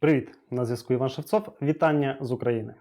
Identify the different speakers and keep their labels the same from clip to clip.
Speaker 1: Привіт! На зв'язку Іван Шевцов. Вітання з України.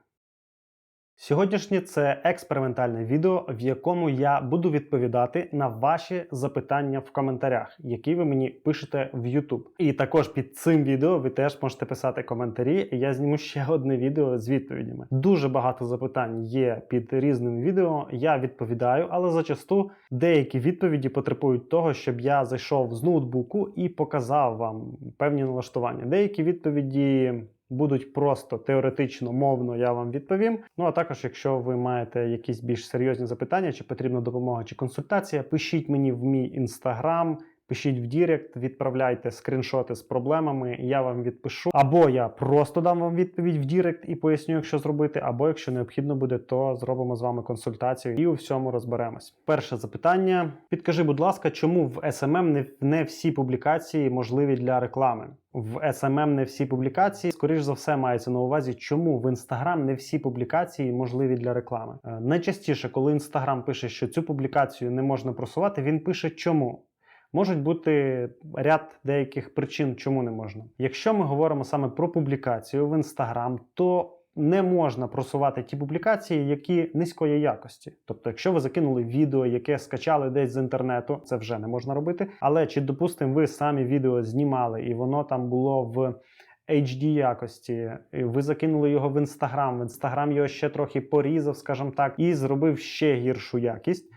Speaker 1: Сьогоднішнє це експериментальне відео, в якому я буду відповідати на ваші запитання в коментарях, які ви мені пишете в YouTube. І також під цим відео ви теж можете писати коментарі. Я зніму ще одне відео з відповідями. Дуже багато запитань є під різними відео. Я відповідаю, але зачасту деякі відповіді потребують того, щоб я зайшов з ноутбуку і показав вам певні налаштування. Деякі відповіді будуть просто теоретично, мовно, я вам відповім. Ну а також, якщо ви маєте якісь більш серйозні запитання, чи потрібна допомога чи консультація, пишіть мені в мій інстаграм. Пишіть в Дірект, відправляйте скріншоти з проблемами, я вам відпишу. Або я просто дам вам відповідь в Дірект і поясню, як що зробити, або якщо необхідно буде, то зробимо з вами консультацію і у всьому розберемось. Перше запитання: підкажи, будь ласка, чому в SMM не, не всі публікації можливі для реклами? В SMM не всі публікації, скоріш за все, мається на увазі, чому в Instagram не всі публікації можливі для реклами. Е, Найчастіше, коли Instagram пише, що цю публікацію не можна просувати, він пише чому. Можуть бути ряд деяких причин, чому не можна. Якщо ми говоримо саме про публікацію в Instagram, то не можна просувати ті публікації, які низької якості. Тобто, якщо ви закинули відео, яке скачали десь з інтернету, це вже не можна робити. Але чи, допустимо, ви самі відео знімали, і воно там було в HD якості, ви закинули його в інстаграм, в інстаграм його ще трохи порізав, скажімо так, і зробив ще гіршу якість.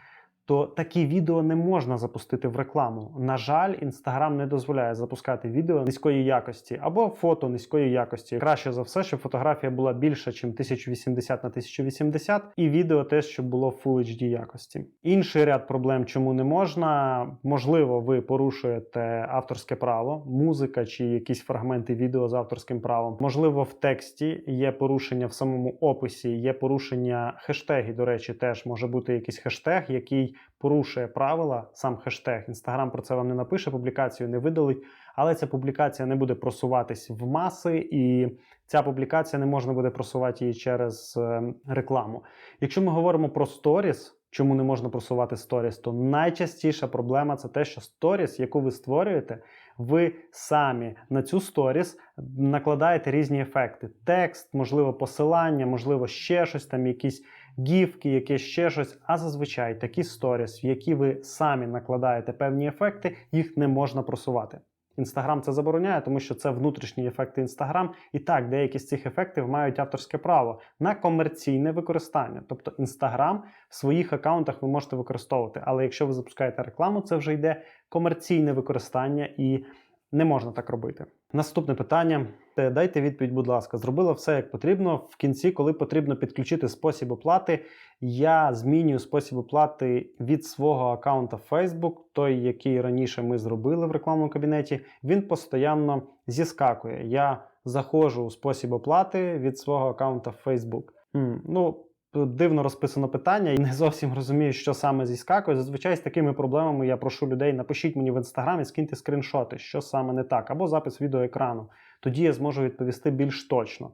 Speaker 1: То такі відео не можна запустити в рекламу. На жаль, Інстаграм не дозволяє запускати відео низької якості або фото низької якості. Краще за все, щоб фотографія була більша, ніж 1080 на 1080, і відео теж, щоб було в Full HD якості. Інший ряд проблем, чому не можна, можливо, ви порушуєте авторське право, музика чи якісь фрагменти відео з авторським правом. Можливо, в тексті є порушення в самому описі, є порушення хештеги. До речі, теж може бути якийсь хештег, який порушує правила, сам хештег. Інстаграм про це вам не напише, публікацію не видалить, але ця публікація не буде просуватись в маси, і ця публікація не можна буде просувати її через е, рекламу. Якщо ми говоримо про сторіс. Чому не можна просувати сторіс? То найчастіша проблема це те, що сторіс, яку ви створюєте, ви самі на цю сторіс накладаєте різні ефекти: текст, можливо, посилання, можливо, ще щось там, якісь гіфки, якесь ще щось. А зазвичай такі сторіс, в які ви самі накладаєте певні ефекти, їх не можна просувати. Інстаграм це забороняє, тому що це внутрішні ефекти Інстаграм. І так, деякі з цих ефектів мають авторське право на комерційне використання. Тобто Інстаграм в своїх аккаунтах ви можете використовувати. Але якщо ви запускаєте рекламу, це вже йде комерційне використання і не можна так робити. Наступне питання. Дайте відповідь, будь ласка, зробила все як потрібно. В кінці, коли потрібно підключити спосіб оплати, я змінюю спосіб оплати від свого аккаунта Facebook, той, який раніше ми зробили в рекламному кабінеті, він постійно зіскакує. Я заходжу у спосіб оплати від свого аккаунта Facebook. М, Ну, Дивно розписано питання і не зовсім розумію, що саме зіскакує. Зазвичай з такими проблемами я прошу людей, напишіть мені в інстаграмі, скиньте скріншоти, що саме не так, або запис відеоекрану. Тоді я зможу відповісти більш точно.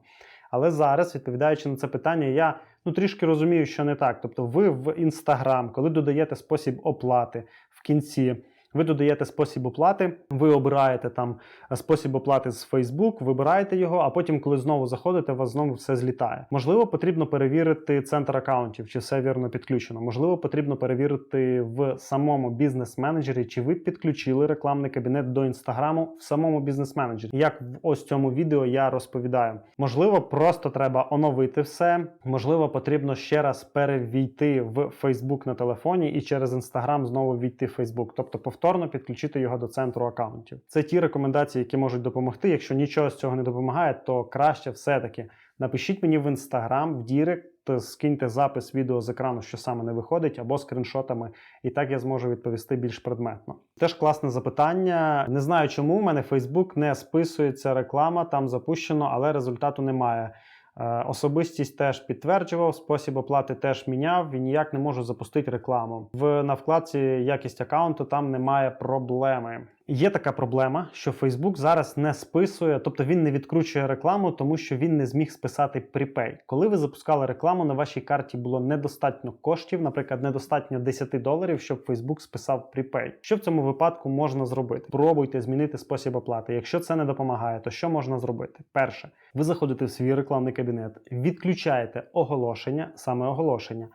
Speaker 1: Але зараз, відповідаючи на це питання, я ну трішки розумію, що не так. Тобто, ви в інстаграм, коли додаєте спосіб оплати в кінці. Ви додаєте спосіб оплати, ви обираєте там спосіб оплати з Facebook, вибираєте його, а потім, коли знову заходите, у вас знову все злітає. Можливо, потрібно перевірити центр аккаунтів, чи все вірно підключено. Можливо, потрібно перевірити в самому бізнес-менеджері, чи ви підключили рекламний кабінет до інстаграму в самому бізнес-менеджері. Як в ось цьому відео я розповідаю. Можливо, просто треба оновити все. Можливо, потрібно ще раз перевійти в Facebook на телефоні і через інстаграм знову війти в Facebook. Тобто повторно підключити його до центру аккаунтів. Це ті рекомендації, які можуть допомогти. Якщо нічого з цього не допомагає, то краще все-таки напишіть мені в інстаграм, в Дірект, скиньте запис відео з екрану, що саме не виходить, або скріншотами, і так я зможу відповісти більш предметно. Теж класне запитання. Не знаю, чому в мене Facebook не списується реклама, там запущено, але результату немає. Е, Особистість теж підтверджував, спосіб оплати теж міняв і ніяк не можу запустити рекламу. В на вкладці якість аккаунту там немає проблеми. Є така проблема, що Facebook зараз не списує, тобто він не відкручує рекламу, тому що він не зміг списати припей. Коли ви запускали рекламу, на вашій карті було недостатньо коштів, наприклад, недостатньо 10 доларів, щоб Facebook списав припей. Що в цьому випадку можна зробити? Пробуйте змінити спосіб оплати. Якщо це не допомагає, то що можна зробити? Перше, ви заходите в свій рекламний кабінет, відключаєте оголошення, саме оголошення.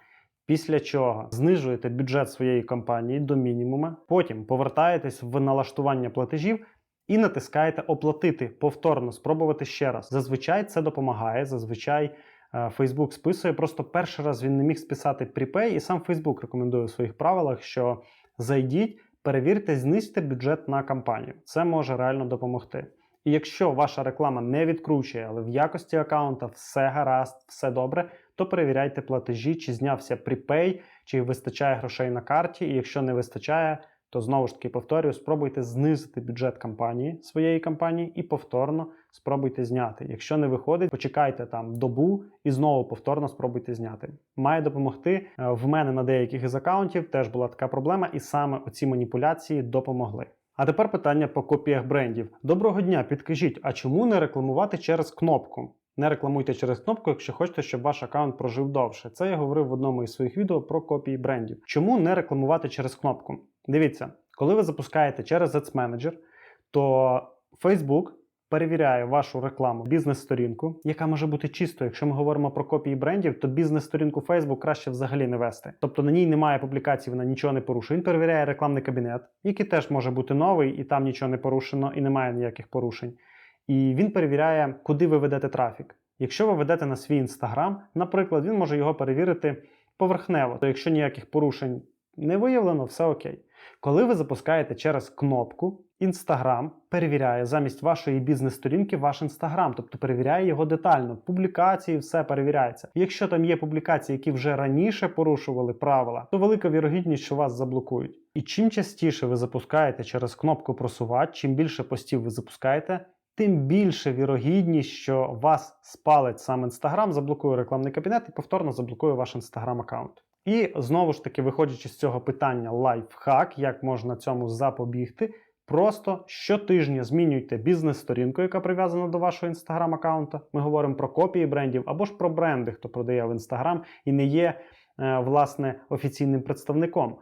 Speaker 1: Після чого знижуєте бюджет своєї компанії до мінімума, потім повертаєтесь в налаштування платежів і натискаєте оплатити повторно, спробувати ще раз. Зазвичай це допомагає. Зазвичай е, Facebook списує. Просто перший раз він не міг списати припей, і сам Facebook рекомендує в своїх правилах, що зайдіть, перевірте, знизьте бюджет на кампанію. Це може реально допомогти. І якщо ваша реклама не відкручує, але в якості аккаунта все гаразд, все добре, то перевіряйте платежі, чи знявся припей, чи вистачає грошей на карті. І якщо не вистачає, то знову ж таки повторюю, спробуйте знизити бюджет кампанії своєї компанії і повторно спробуйте зняти. Якщо не виходить, почекайте там добу і знову повторно спробуйте зняти. Має допомогти Е, в мене на деяких із аккаунтів теж була така проблема, і саме оці маніпуляції допомогли. А тепер питання по копіях брендів. Доброго дня, підкажіть, а чому не рекламувати через кнопку? Не рекламуйте через кнопку, якщо хочете, щоб ваш аккаунт прожив довше. Це я говорив в одному із своїх відео про копії брендів. Чому не рекламувати через кнопку? Дивіться, коли ви запускаєте через Ads Manager, то Facebook перевіряє вашу рекламу, бізнес-сторінку, яка може бути чистою. Якщо ми говоримо про копії брендів, то бізнес-сторінку Facebook краще взагалі не вести. Тобто на ній немає публікацій, вона нічого не порушує. Він перевіряє рекламний кабінет, який теж може бути новий, і там нічого не порушено, і немає ніяких порушень. І він перевіряє, куди ви ведете трафік. Якщо ви ведете на свій інстаграм, наприклад, він може його перевірити поверхнево. То якщо ніяких порушень не виявлено, все окей. Коли ви запускаєте через кнопку, Інстаграм перевіряє замість вашої бізнес-сторінки ваш інстаграм, тобто перевіряє його детально. Публікації, все перевіряється. Якщо там є публікації, які вже раніше порушували правила, то велика вірогідність, що вас заблокують. І чим частіше ви запускаєте через кнопку просувати, чим більше постів ви запускаєте, тим більше вірогідність, що вас спалить сам інстаграм, заблокує рекламний кабінет і повторно заблокує ваш інстаграм аккаунт. І знову ж таки, виходячи з цього питання лайфхак, як можна цьому запобігти, просто щотижня змінюйте бізнес-сторінку, яка прив'язана до вашого інстаграм аккаунта. Ми говоримо про копії брендів або ж про бренди, хто продає в інстаграм і не є е, власне офіційним представником.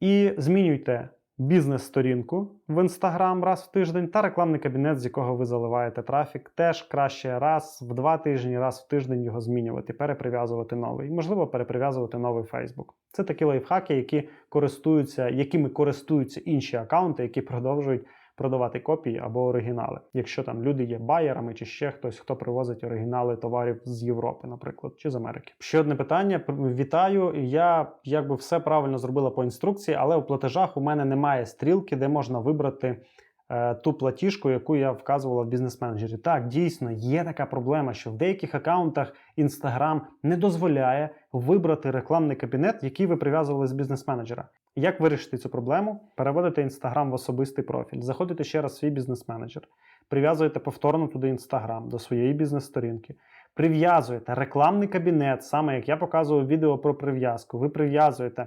Speaker 1: І змінюйте бізнес-сторінку в інстаграм раз в тиждень та рекламний кабінет, з якого ви заливаєте трафік. Теж краще раз в два тижні, раз в тиждень його змінювати, переприв'язувати новий. Можливо, переприв'язувати новий Facebook. Це такі лайфхаки, які користуються, якими користуються інші аккаунти, які продовжують продавати копії або оригінали. Якщо там люди є байерами чи ще хтось, хто привозить оригінали товарів з Європи, наприклад, чи з Америки. Ще одне питання. Вітаю. Я якби все правильно зробила по інструкції, але у платежах у мене немає стрілки, де можна вибрати. е, Ту платіжку, яку я вказувала в бізнес-менеджері. Так, дійсно, є така проблема, що в деяких аккаунтах Instagram не дозволяє вибрати рекламний кабінет, який ви прив'язували з бізнес-менеджера. Як вирішити цю проблему? Переводите Instagram в особистий профіль, заходите ще раз в свій бізнес-менеджер, прив'язуєте повторно туди Instagram до своєї бізнес-сторінки, прив'язуєте рекламний кабінет, саме як я показував відео про прив'язку. Ви прив'язуєте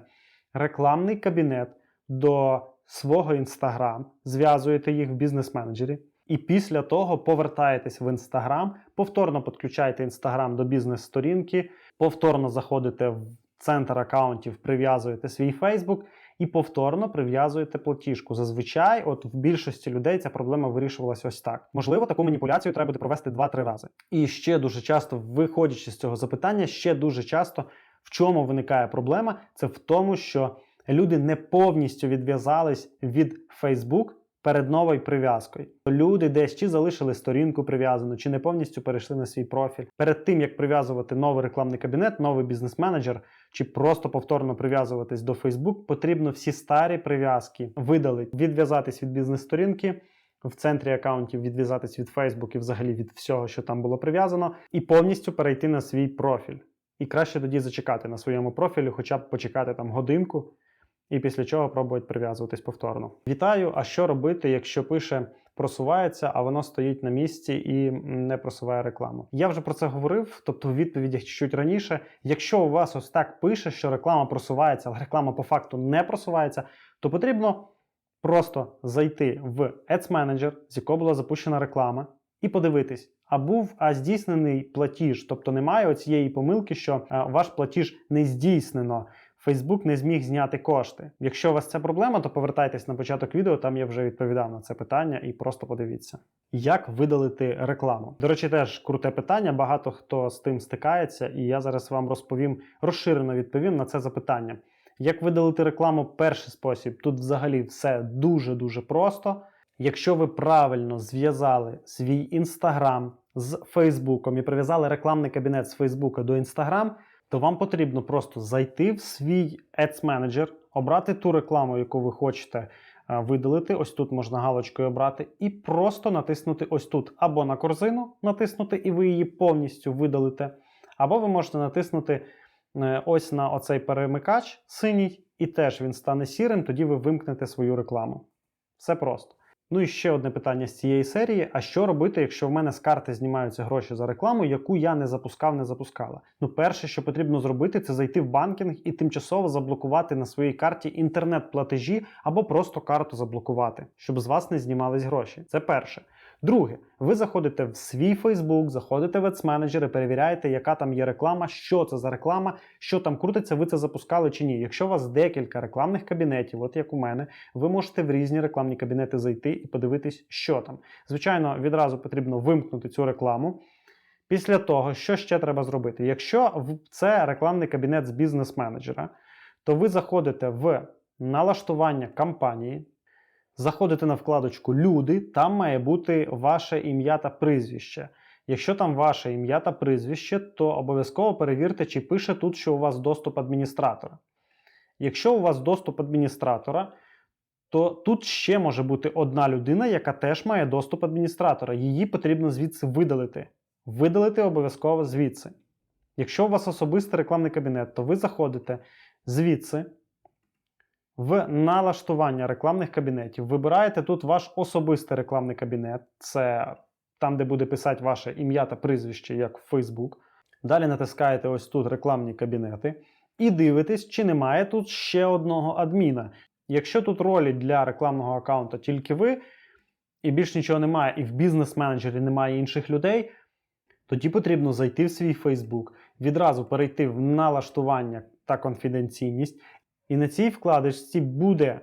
Speaker 1: рекламний кабінет до свого Instagram, зв'язуєте їх в бізнес-менеджері. І після того повертаєтесь в Instagram, повторно підключаєте Instagram до бізнес-сторінки, повторно заходите в центр аккаунтів, прив'язуєте свій Facebook і повторно прив'язуєте платіжку. Зазвичай, от в більшості людей ця проблема вирішувалася ось так. Можливо, таку маніпуляцію треба буде провести 2-3 рази. І ще дуже часто, виходячи з цього запитання, ще дуже часто в чому виникає проблема, це в тому, що люди не повністю відв'язались від Facebook перед новою прив'язкою. Люди десь чи залишили сторінку прив'язану, чи не повністю перейшли на свій профіль. Перед тим як прив'язувати новий рекламний кабінет, новий бізнес-менеджер, чи просто повторно прив'язуватись до Facebook, потрібно всі старі прив'язки видалити, відв'язатись від бізнес-сторінки. В центрі аккаунтів відв'язатись від Facebook і взагалі від всього, що там було прив'язано, і повністю перейти на свій профіль. І краще тоді зачекати на своєму профілі, хоча б почекати там годинку, і після чого пробують прив'язуватись повторно. Вітаю! А що робити, якщо пише просувається, а воно стоїть на місці і не просуває рекламу? Я вже про це говорив, тобто у відповідях чуть раніше. Якщо у вас ось так пише, що реклама просувається, але реклама по факту не просувається, то потрібно Просто зайти в Ads Manager, з якого була запущена реклама, і подивитись, а був а здійснений платіж, тобто немає оцієї помилки, що е, ваш платіж не здійснено. Facebook не зміг зняти кошти. Якщо у вас це проблема, то повертайтесь на початок відео, там я вже відповідав на це питання і просто подивіться. Як видалити рекламу? До речі, теж круте питання. Багато хто з тим стикається, і я зараз вам розповім розширено відповім на це запитання. Як видалити рекламу? Перший спосіб. Тут взагалі все дуже-дуже просто. Якщо ви правильно зв'язали свій інстаграм з Фейсбуком і прив'язали рекламний кабінет з Фейсбука до Інстаграм, то вам потрібно просто зайти в свій Ads Manager, обрати ту рекламу, яку ви хочете е, видалити. Ось тут можна галочкою обрати, і просто натиснути ось тут або на корзину натиснути, і ви її повністю видалите. Або ви можете натиснути е, ось на оцей перемикач синій, і теж він стане сірим, тоді ви вимкнете свою рекламу. Все просто. Ну і ще одне питання з цієї серії: а що робити, якщо в мене з карти знімаються гроші за рекламу, яку я не запускав, не запускала? Ну, перше, що потрібно зробити, це зайти в банкінг і тимчасово заблокувати на своїй карті інтернет-платежі або просто карту заблокувати, щоб з вас не знімались гроші. Це перше. Друге, ви заходите в свій Facebook, заходите в Ads Manager і перевіряєте, яка там є реклама, що це за реклама, що там крутиться, ви це запускали чи ні. Якщо у вас декілька рекламних кабінетів, от як у мене, ви можете в різні рекламні кабінети зайти і подивитись, що там. Звичайно, відразу потрібно вимкнути цю рекламу. Після того, що ще треба зробити? Якщо це рекламний кабінет з бізнес-менеджера, то ви заходите в налаштування кампанії. Заходите на вкладочку Люди, там має бути ваше ім'я та прізвище. Якщо там ваше ім'я та прізвище, то обов'язково перевірте, чи пише тут, що у вас доступ адміністратора. Якщо у вас доступ адміністратора, то тут ще може бути одна людина, яка теж має доступ адміністратора. Її потрібно звідси видалити. Видалити обов'язково звідси. Якщо у вас особистий рекламний кабінет, то ви заходите звідси в налаштування рекламних кабінетів. Вибираєте тут ваш особистий рекламний кабінет, це там, де буде писати ваше ім'я та прізвище, як в Facebook. Далі натискаєте ось тут рекламні кабінети і дивитесь, чи немає тут ще одного адміна. Якщо тут ролі для рекламного аккаунта тільки ви, і більш нічого немає, і в бізнес-менеджері немає інших людей, тоді потрібно зайти в свій Facebook, відразу перейти в налаштування та конфіденційність і на цій вкладочці буде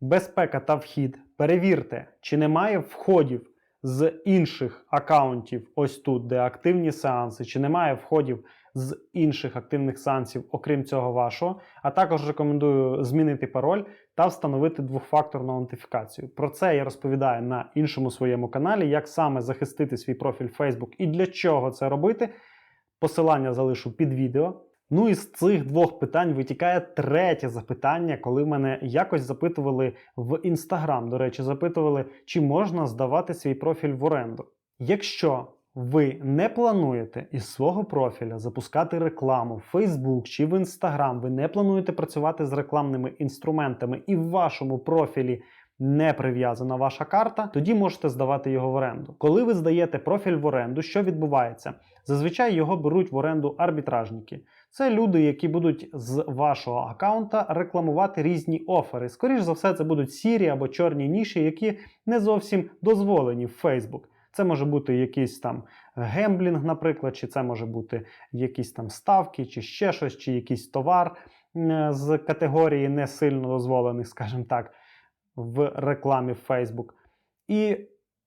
Speaker 1: безпека та вхід. Перевірте, чи немає входів з інших аккаунтів, ось тут, де активні сеанси, чи немає входів з інших активних сеансів, окрім цього вашого. А також рекомендую змінити пароль та встановити двохфакторну аутентифікацію. Про це я розповідаю на іншому своєму каналі, як саме захистити свій профіль Facebook і для чого це робити. Посилання залишу під відео. Ну і з цих двох питань витікає третє запитання, коли мене якось запитували в інстаграм. До речі, запитували, чи можна здавати свій профіль в оренду. Якщо ви не плануєте із свого профіля запускати рекламу в Facebook чи в Instagram, ви не плануєте працювати з рекламними інструментами, і в вашому профілі не прив'язана ваша карта, тоді можете здавати його в оренду. Коли ви здаєте профіль в оренду, що відбувається? Зазвичай його беруть в оренду арбітражники. Це люди, які будуть з вашого аккаунта рекламувати різні офери. Скоріше за все, це будуть сірі або чорні ніші, які не зовсім дозволені в Facebook. Це може бути якийсь там гемблінг, наприклад, чи це може бути якісь там ставки, чи ще щось, чи якийсь товар з категорії не сильно дозволених, скажімо так, в рекламі в Facebook. І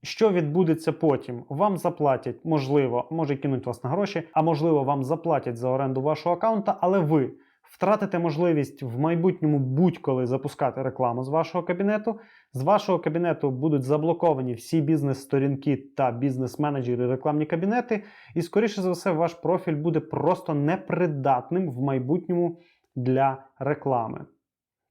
Speaker 1: що відбудеться потім? Вам заплатять, можливо, може кинуть вас на гроші, а можливо, вам заплатять за оренду вашого аккаунта, але ви втратите можливість в майбутньому будь-коли запускати рекламу з вашого кабінету. З вашого кабінету будуть заблоковані всі бізнес-сторінки та бізнес-менеджери рекламні кабінети, і, скоріше за все, ваш профіль буде просто непридатним в майбутньому для реклами.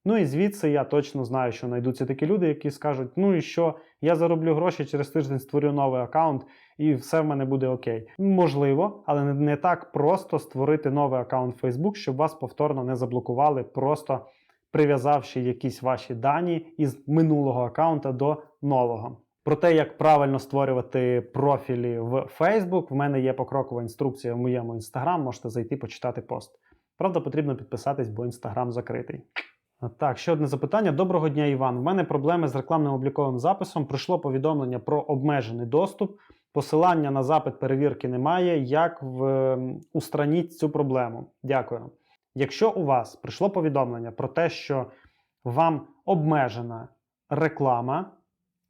Speaker 1: Ну і звідси я точно знаю, що знайдуться такі люди, які скажуть: ну і що, я зароблю гроші, через тиждень створю новий аккаунт, і все в мене буде окей. Можливо, але не так просто створити новий аккаунт Facebook, щоб вас повторно не заблокували, просто прив'язавши якісь ваші дані із минулого аккаунта до нового. Про те, як правильно створювати профілі в Facebook, в мене є покрокова інструкція в моєму інстаграм, можете зайти почитати пост. Правда, потрібно підписатись, бо інстаграм закритий. Так, ще одне запитання. Доброго дня, Іван. У мене проблеми з рекламним обліковим записом. Прийшло повідомлення про обмежений доступ. Посилання на запит перевірки немає. Як в... ем, устраніть цю проблему? Дякую. Якщо у вас прийшло повідомлення про те, що вам обмежена реклама,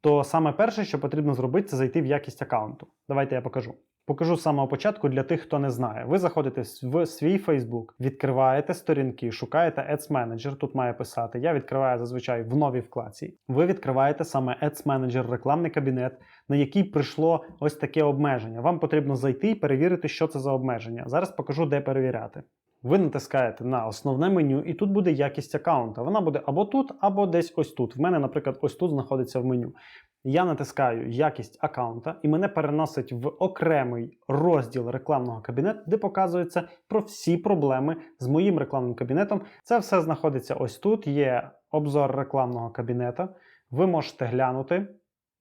Speaker 1: то саме перше, що потрібно зробити, це зайти в якість аккаунту. Давайте я покажу. Покажу з самого початку для тих, хто не знає. Ви заходите в свій Facebook, відкриваєте сторінки, шукаєте Ads Manager, тут має писати. Я відкриваю зазвичай в новій вкладці. Ви відкриваєте саме Ads Manager, рекламний кабінет, на який прийшло ось таке обмеження. Вам потрібно зайти і перевірити, що це за обмеження. Зараз покажу, де перевіряти. Ви натискаєте на основне меню, і тут буде якість аккаунта. Вона буде або тут, або десь ось тут. В мене, наприклад, ось тут знаходиться в меню. Я натискаю якість аккаунта, і мене переносить в окремий розділ рекламного кабінету, де показується про всі проблеми з моїм рекламним кабінетом. Це все знаходиться ось тут. Є обзор рекламного кабінету. Ви можете глянути.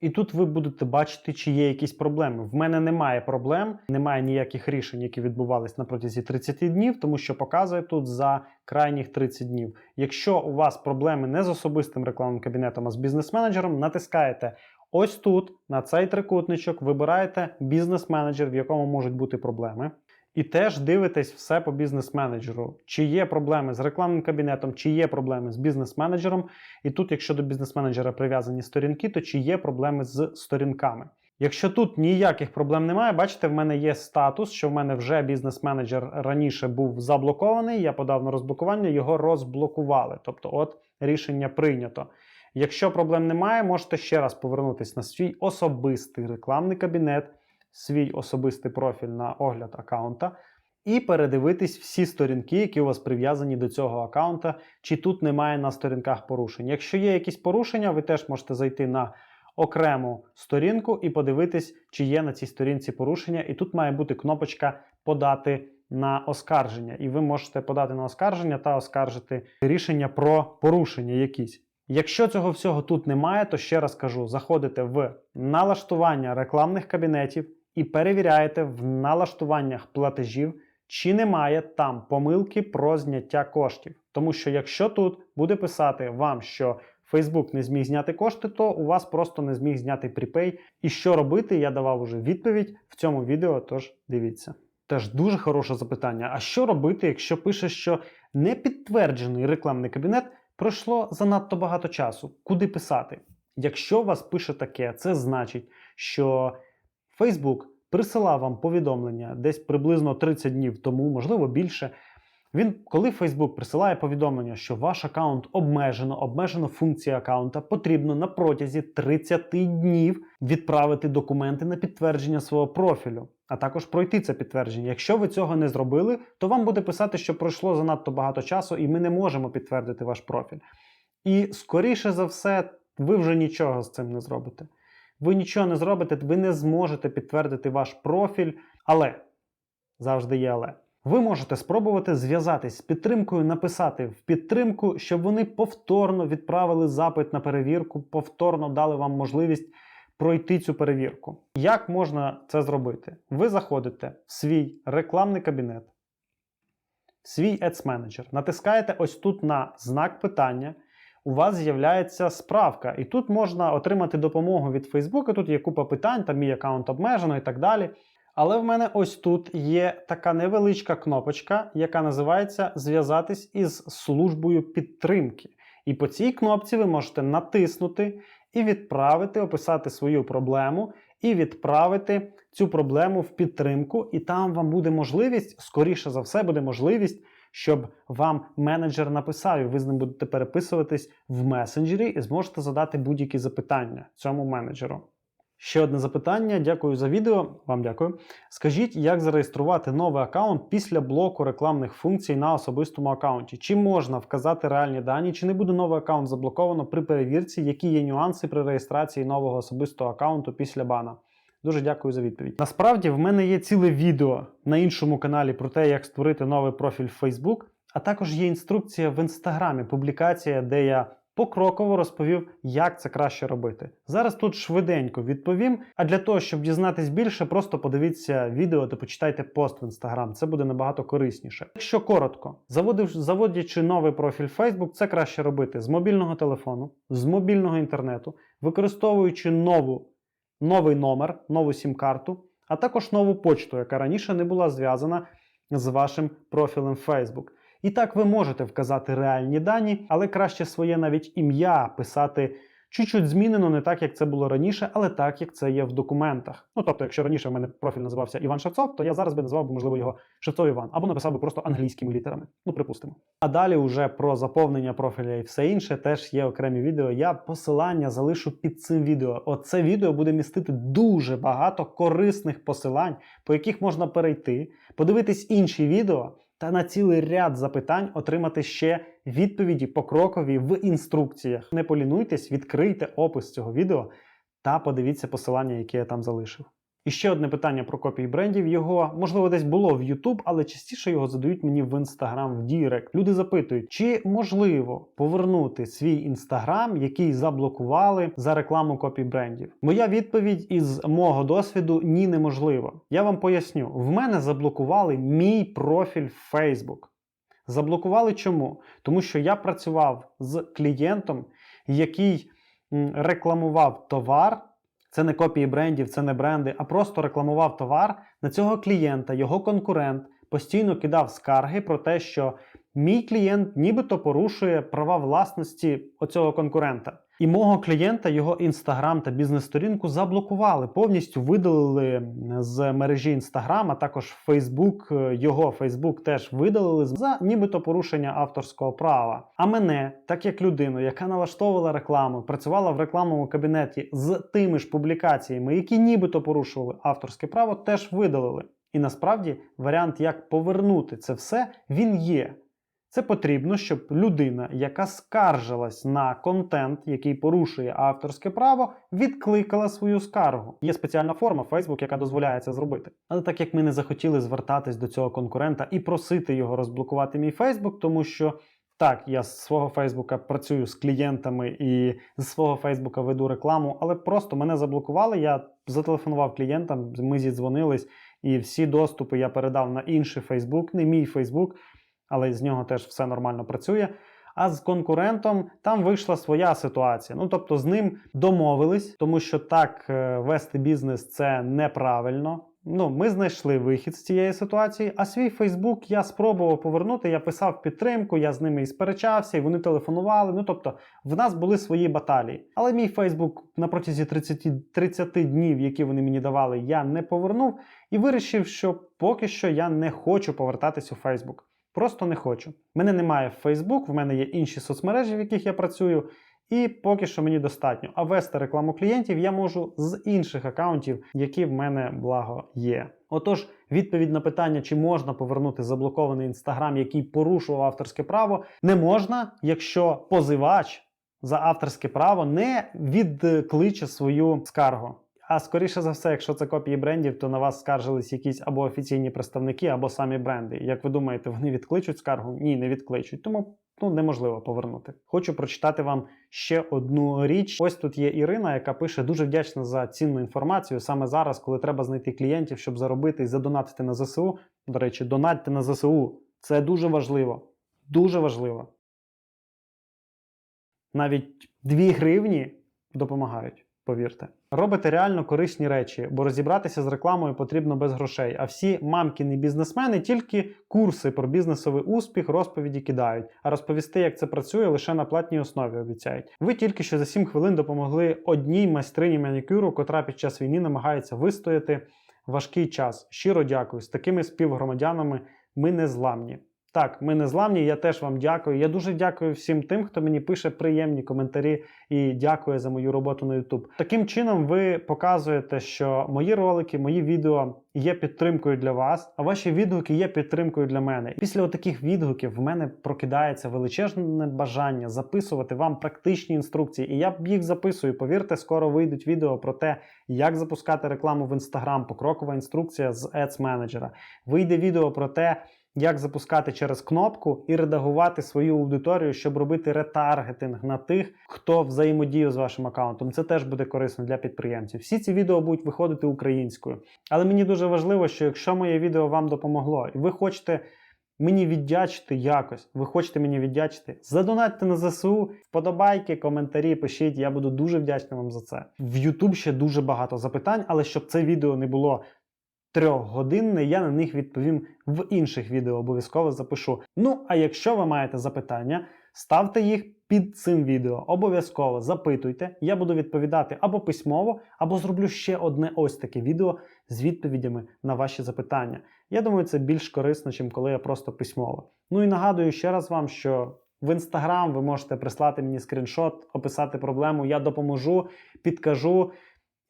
Speaker 1: І тут ви будете бачити, чи є якісь проблеми. В мене немає проблем, немає ніяких рішень, які відбувались на протязі 30 днів, тому що показує тут за крайніх 30 днів. Якщо у вас проблеми не з особистим рекламним кабінетом, а з бізнес-менеджером, натискаєте ось тут, на цей трикутничок, вибираєте бізнес-менеджер, в якому можуть бути проблеми. І теж дивитесь все по бізнес-менеджеру, чи є проблеми з рекламним кабінетом, чи є проблеми з бізнес-менеджером. І тут, якщо до бізнес-менеджера прив'язані сторінки, то чи є проблеми з сторінками. Якщо тут ніяких проблем немає, бачите, в мене є статус, що в мене вже бізнес-менеджер раніше був заблокований. Я подав на розблокування, його розблокували. Тобто, от рішення прийнято. Якщо проблем немає, можете ще раз повернутися на свій особистий рекламний кабінет свій особистий профіль на огляд аккаунта і передивитись всі сторінки, які у вас прив'язані до цього аккаунта, чи тут немає на сторінках порушень. Якщо є якісь порушення, ви теж можете зайти на окрему сторінку і подивитись, чи є на цій сторінці порушення. І тут має бути кнопочка Подати на оскарження. І ви можете подати на оскарження та оскаржити рішення про порушення якісь. Якщо цього всього тут немає, то ще раз кажу: заходите в налаштування рекламних кабінетів і перевіряєте в налаштуваннях платежів, чи немає там помилки про зняття коштів. Тому що якщо тут буде писати вам, що Facebook не зміг зняти кошти, то у вас просто не зміг зняти припей. І що робити, я давав уже відповідь в цьому відео, тож дивіться. Теж дуже хороше запитання. А що робити, якщо пише, що не підтверджений рекламний кабінет пройшло занадто багато часу? Куди писати? Якщо вас пише таке, це значить, що Facebook присилав вам повідомлення десь приблизно 30 днів тому, можливо більше. Він, коли Facebook присилає повідомлення, що ваш аккаунт обмежено, обмежено функція аккаунта, потрібно на протязі 30 днів відправити документи на підтвердження свого профілю, а також пройти це підтвердження. Якщо ви цього не зробили, то вам буде писати, що пройшло занадто багато часу, і ми не можемо підтвердити ваш профіль. І скоріше за все, ви вже нічого з цим не зробите. Ви нічого не зробите, ви не зможете підтвердити ваш профіль, але завжди є але. Ви можете спробувати зв'язатись з підтримкою, написати в підтримку, щоб вони повторно відправили запит на перевірку, повторно дали вам можливість пройти цю перевірку. Як можна це зробити? Ви заходите в свій рекламний кабінет, в свій Ads Manager, натискаєте ось тут на знак питання. У вас з'являється справка, і тут можна отримати допомогу від Facebook. Тут є купа питань, там мій аккаунт обмежено і так далі. Але в мене ось тут є така невеличка кнопочка, яка називається Зв'язатись із службою підтримки. І по цій кнопці ви можете натиснути і відправити, описати свою проблему, і відправити цю проблему в підтримку. І там вам буде можливість, скоріше за все, буде можливість, щоб вам менеджер написав, і ви з ним будете переписуватись в месенджері і зможете задати будь-які запитання цьому менеджеру. Ще одне запитання. Дякую за відео. Вам дякую. Скажіть, як зареєструвати новий аккаунт після блоку рекламних функцій на особистому аккаунті? Чи можна вказати реальні дані, чи не буде новий аккаунт заблоковано при перевірці, які є нюанси при реєстрації нового особистого аккаунту після бана? Дуже дякую за відповідь. Насправді в мене є ціле відео на іншому каналі про те, як створити новий профіль в Facebook, а також є інструкція в інстаграмі, публікація, де я покроково розповів, як це краще робити. Зараз тут швиденько відповім. А для того, щоб дізнатись більше, просто подивіться відео та почитайте пост в інстаграм. Це буде набагато корисніше. Якщо коротко, заводячи новий профіль Facebook, це краще робити з мобільного телефону, з мобільного інтернету, використовуючи нову, новий номер, нову сім-карту, а також нову почту, яка раніше не була зв'язана з вашим профілем Facebook. І так ви можете вказати реальні дані, але краще своє навіть ім'я писати чуть-чуть змінено, не так, як це було раніше, але так, як це є в документах. Ну тобто, якщо раніше в мене профіль називався Іван Шевцов, то я зараз би назвав би, можливо, його Шевцов Іван, або написав би просто англійськими літерами. Ну, припустимо. А далі, вже про заповнення профіля і все інше, теж є окремі відео. Я посилання залишу під цим відео. Оце відео буде містити дуже багато корисних посилань, по яких можна перейти, подивитись інші відео та на цілий ряд запитань отримати ще відповіді покрокові в інструкціях. Не полінуйтесь, відкрийте опис цього відео та подивіться посилання, яке я там залишив. І ще одне питання про копії брендів. Його можливо десь було в YouTube, але частіше його задають мені в Instagram, в Дірект. Люди запитують, чи можливо повернути свій інстаграм, який заблокували за рекламу копій брендів. Моя відповідь із мого досвіду ні, неможливо. Я вам поясню: в мене заблокували мій профіль в Facebook. Заблокували чому? Тому що я працював з клієнтом, який рекламував товар. Це не копії брендів, це не бренди, а просто рекламував товар на цього клієнта, його конкурент постійно кидав скарги про те, що мій клієнт нібито порушує права власності оцього конкурента. І мого клієнта його інстаграм та бізнес-сторінку заблокували, повністю видалили з мережі інстаграм, а також Фейсбук, його Фейсбук теж видалили за нібито порушення авторського права. А мене, так як людину, яка налаштовувала рекламу, працювала в рекламному кабінеті з тими ж публікаціями, які нібито порушували авторське право, теж видалили. І насправді варіант, як повернути це все, він є. Це потрібно, щоб людина, яка скаржилась на контент, який порушує авторське право, відкликала свою скаргу. Є спеціальна форма Facebook, яка дозволяє це зробити. Але так як ми не захотіли звертатись до цього конкурента і просити його розблокувати мій Facebook, тому що. Так, я з свого Фейсбука працюю з клієнтами і з свого Фейсбука веду рекламу, але просто мене заблокували. Я зателефонував клієнтам, ми зідзвонились, і всі доступи я передав на інший Фейсбук, не мій Фейсбук, але з нього теж все нормально працює. А з конкурентом там вийшла своя ситуація. Ну тобто з ним домовились, тому що так е, вести бізнес це неправильно. Ну, ми знайшли вихід з цієї ситуації. А свій Фейсбук я спробував повернути. Я писав підтримку, я з ними і сперечався, і вони телефонували. Ну тобто, в нас були свої баталії. Але мій Фейсбук на протязі 30, 30 днів, які вони мені давали, я не повернув і вирішив, що поки що я не хочу повертатись у Фейсбук. Просто не хочу. Мене немає в Facebook, в мене є інші соцмережі, в яких я працюю, і поки що мені достатньо. А вести рекламу клієнтів я можу з інших аккаунтів, які в мене благо є. Отож, відповідь на питання, чи можна повернути заблокований інстаграм, який порушував авторське право, не можна, якщо позивач за авторське право не відкличе свою скаргу. А скоріше за все, якщо це копії брендів, то на вас скаржились якісь або офіційні представники, або самі бренди. Як ви думаєте, вони відкличуть скаргу? Ні, не відкличуть. Тому ну неможливо повернути. Хочу прочитати вам ще одну річ. Ось тут є Ірина, яка пише дуже вдячна за цінну інформацію. Саме зараз, коли треба знайти клієнтів, щоб заробити і задонатити на ЗСУ. До речі, донатьте на ЗСУ. Це дуже важливо. Дуже важливо. Навіть 2 гривні допомагають. Повірте, робите реально корисні речі, бо розібратися з рекламою потрібно без грошей. А всі мамкіни бізнесмени тільки курси про бізнесовий успіх, розповіді кидають. А розповісти, як це працює, лише на платній основі обіцяють. Ви тільки що за 7 хвилин допомогли одній майстрині манікюру, котра під час війни намагається вистояти важкий час. Щиро дякую. З такими співгромадянами ми не зламні. Так, ми не зламні. Я теж вам дякую. Я дуже дякую всім тим, хто мені пише приємні коментарі і дякує за мою роботу на YouTube. Таким чином, ви показуєте, що мої ролики, мої відео є підтримкою для вас, а ваші відгуки є підтримкою для мене. Після таких відгуків в мене прокидається величезне бажання записувати вам практичні інструкції, і я їх записую. Повірте, скоро вийдуть відео про те, як запускати рекламу в Instagram, покрокова інструкція з Ads менеджера. Вийде відео про те як запускати через кнопку і редагувати свою аудиторію, щоб робити ретаргетинг на тих, хто взаємодіє з вашим аккаунтом. Це теж буде корисно для підприємців. Всі ці відео будуть виходити українською. Але мені дуже важливо, що якщо моє відео вам допомогло, і ви хочете мені віддячити якось, ви хочете мені віддячити, задонатьте на ЗСУ, вподобайки, коментарі, пишіть. Я буду дуже вдячний вам за це. В YouTube ще дуже багато запитань, але щоб це відео не було трьохгодинне, я на них відповім в інших відео, обов'язково запишу. Ну, а якщо ви маєте запитання, ставте їх під цим відео. Обов'язково запитуйте, я буду відповідати або письмово, або зроблю ще одне ось таке відео з відповідями на ваші запитання. Я думаю, це більш корисно, ніж коли я просто письмово. Ну і нагадую ще раз вам, що в інстаграм ви можете прислати мені скріншот, описати проблему, я допоможу, підкажу.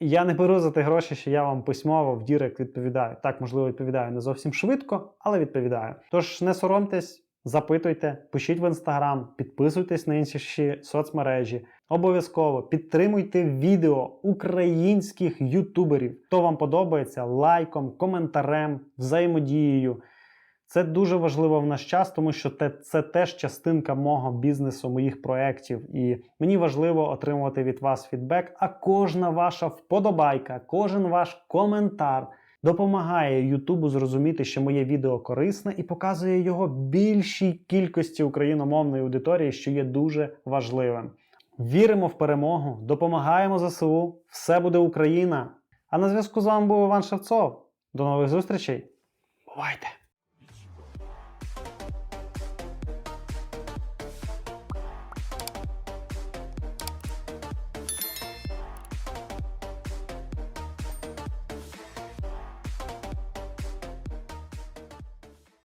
Speaker 1: Я не беру за те гроші, що я вам письмово в Дірект відповідаю. Так, можливо, відповідаю не зовсім швидко, але відповідаю. Тож не соромтесь, запитуйте, пишіть в інстаграм, підписуйтесь на інші соцмережі. Обов'язково підтримуйте відео українських ютуберів. Хто вам подобається, лайком, коментарем, взаємодією. Це дуже важливо в наш час, тому що те- це теж частинка мого бізнесу, моїх проєктів. І мені важливо отримувати від вас фідбек. А кожна ваша вподобайка, кожен ваш коментар допомагає Ютубу зрозуміти, що моє відео корисне і показує його більшій кількості україномовної аудиторії, що є дуже важливим. Віримо в перемогу, допомагаємо ЗСУ, все буде Україна. А на зв'язку з вами був Іван Шевцов. До нових зустрічей. Бувайте!